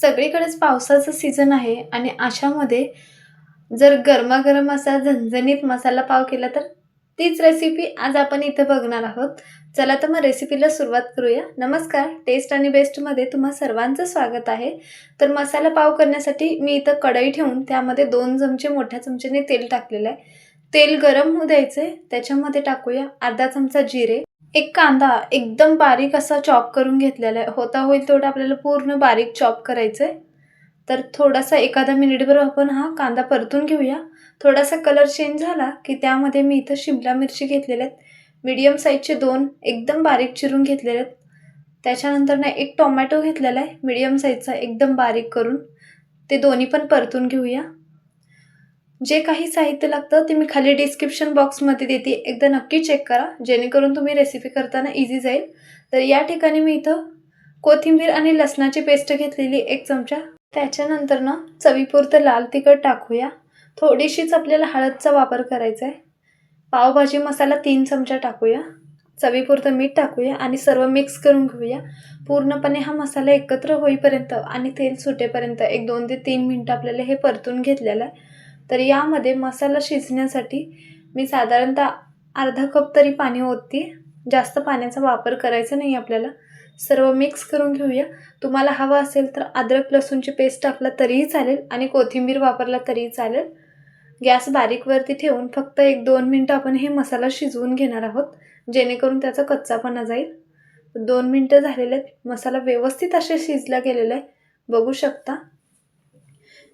सगळीकडेच पावसाचं सीझन आहे आणि अशामध्ये जर गरमागरम असा झणझणीत मसाला पाव केला तर तीच रेसिपी आज आपण इथं बघणार आहोत. चला तर मग रेसिपीला सुरुवात करूया. नमस्कार टेस्ट आणि बेस्टमध्ये तुम्हा सर्वांचं स्वागत आहे. तर मसाला पाव करण्यासाठी मी इथं कढई ठेवून त्यामध्ये दोन चमचे मोठ्या चमचेने तेल टाकलेलं आहे. तेल गरम होऊ द्यायचे त्याच्यामध्ये टाकूया अर्धा चमचा जिरे. एक कांदा एकदम बारीक असा चॉप करून घेतलेला आहे. होता होईल तेवढं आपल्याला पूर्ण बारीक चॉप करायचं आहे तर थोडासा एखादा मिनिटभर आपण हा कांदा परतून घेऊया. थोडासा कलर चेंज झाला की त्यामध्ये मी इथं शिमला मिरची घेतलेल्या आहेत. मीडियम साईजचे दोन एकदम बारीक चिरून घेतलेले आहेत. त्याच्यानंतर ना एक टोमॅटो घेतलेला आहे. मीडियम साईजचा एकदम बारीक करून. ते दोन्ही पण परतून घेऊया. जे काही साहित्य लागतं ते मी खाली डिस्क्रिप्शन बॉक्समध्ये देते. एकदा नक्की चेक करा. जेणेकरून तुम्ही रेसिपी करताना इझी जाईल. तर या ठिकाणी मी इथं कोथिंबीर आणि लसणाची पेस्ट घेतलेली एक चमचा. त्याच्यानंतर ना चवीपुरतं लाल तिखट टाकूया. थोडीशीच आपल्याला हळदचा वापर करायचा आहे. पावभाजी मसाला तीन चमचा टाकूया. चवीपुरतं मीठ टाकूया आणि सर्व मिक्स करून घेऊया. पूर्णपणे हा मसाला एकत्र होईपर्यंत आणि तेल सुटेपर्यंत एक दोन ते तीन मिनटं आपल्याला हे परतून घेतलेलं आहे. तर यामध्ये मसाला शिजण्यासाठी मी साधारणतः अर्धा कप तरी पाणी ओतते. जास्त पाण्याचा वापर करायचा नाही आपल्याला. सर्व मिक्स करून घेऊया. तुम्हाला हवं असेल तर अद्रक लसूणची पेस्ट टाकला तरीही चालेल आणि कोथिंबीर वापरला तरीही चालेल. गॅस बारीकवरती ठेवून फक्त एक दोन मिनटं आपण हे मसाला शिजवून घेणार आहोत जेणेकरून त्याचा कच्चापणा जाईल. दोन मिनटं झालेले आहेत. मसाला व्यवस्थित असे शिजला गेलेला आहे. बघू शकता.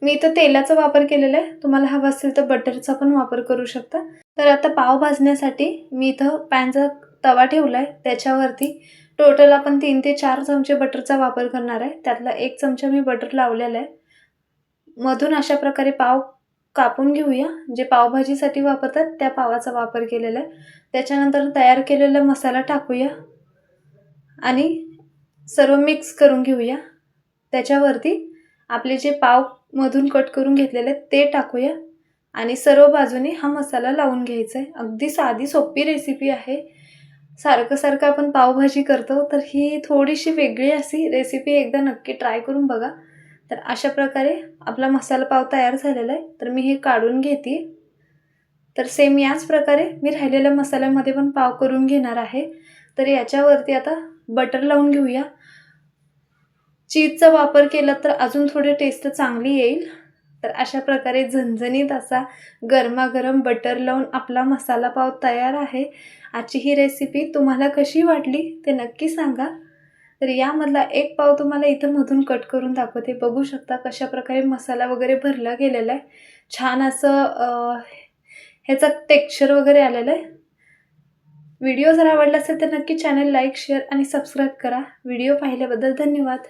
मी इथं तेलाचा वापर केलेला आहे. तुम्हाला हवं असेल तर बटरचा पण वापर करू शकता. तर आता पाव भाजण्यासाठी मी इथं पॅनचा तवा ठेवला आहे त्याच्यावरती टोटल आपण तीन ते चार चमचे बटरचा वापर करणार आहे. त्यातला एक चमचा मी बटर लावलेला आहे. मधून अशा प्रकारे पाव कापून घेऊया. जे पावभाजीसाठी वापरतात त्या पावाचा वापर केलेला आहे. त्याच्यानंतर तयार केलेला मसाला टाकूया. आणि सर्व मिक्स करून घेऊया. त्याच्यावरती आपले जे पाव मधून कट करून घेतलेले ते टाकूया. आणि सर्व बाजूने हा मसाला लावून घ्यायचा आहे. अगदी साधी सोपी रेसिपी आहे. सारखं सारखं आपण पावभाजी करतो तर ही थोडीशी वेगळी अशी रेसिपी एकदा नक्की ट्राय करून बघा. तर अशा प्रकारे आपला मसाला पाव तयार झालेला आहे. तर मी हे काढून घेते. तर सेम याच प्रकारे मी राहिलेल्या मसाल्यामध्ये पण पाव करून घेणार आहे. तर याच्यावरती आता बटर लावून घेऊया. चीजचा वापर केला तर अजून थोडी टेस्ट चांगली येईल. तर अशा प्रकारे झणझणीत असा गरमागरम बटर लावून आपला मसाला पाव तयार आहे. आजची ही रेसिपी तुम्हाला कशी वाटली ते नक्की सांगा. तर यामधला एक पाव तुम्हाला इथं मधून कट करून दाखवते. बघू शकता कशा प्रकारे मसाला वगैरे भरला गेलेला आहे. छान असं ह्याचा टेक्स्चर वगैरे आलेलं आहे. व्हिडिओ जर आवडला असेल तर नक्की चॅनल लाईक शेअर आणि सबस्क्राईब करा. व्हिडिओ पाहिल्याबद्दल धन्यवाद.